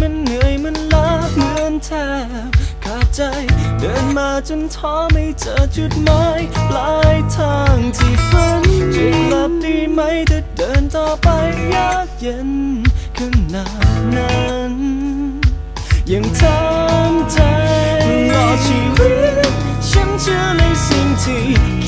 มันเหนื่อยมันล้าเหมือนแทบขาดใจ เดินมาจนท้อไม่เจอจุดหมายปลายทางที่ฝันจะกลับดีไหมถ้าเดินต่อไปยากเย็นขนาดนั้นยังทำใจรอชีวิตฉันเชื่อในสิ่งที่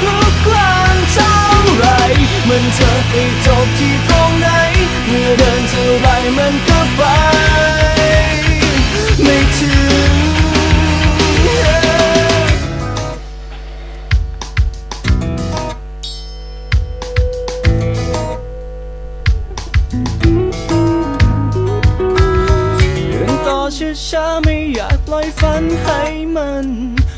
คลุกคลานเท่าไร มันจะไปจบที่ตรงไหน เมื่อเดินเท่าไรมันก็ไป ไม่ถึงเดินต่อช้าๆไม่อยากปล่อยฝันให้มัน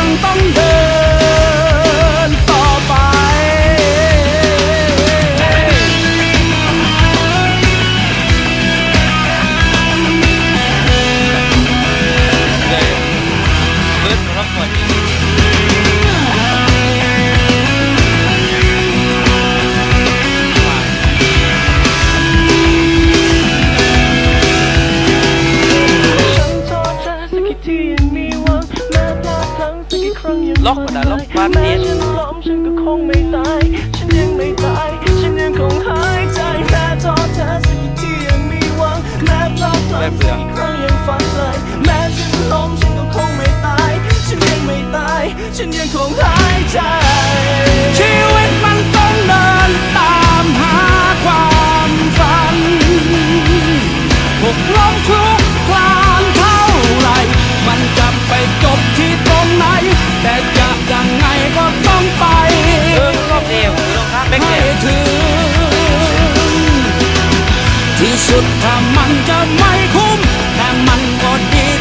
ง ลั้งสักกี่ครั้งยังล็อกมาได้ล็อกบ้านแม้นี้ฉันล้มฉันก็คงไม่ตาย ฉันยังไม่ตาย ฉันยังคงหายใจแม้ท้อแท้สักกี่ทียังมีหวังแม้พลาดพลั้งสักกี่ครั้งยังฝันเลยแม้ฉันล้มฉันก็คงไม่ตาย ฉันยังไม่ตาย ฉันยังคงหายใจ สุดถ้ามันจะไม่คุ้มแต่มันก็ดี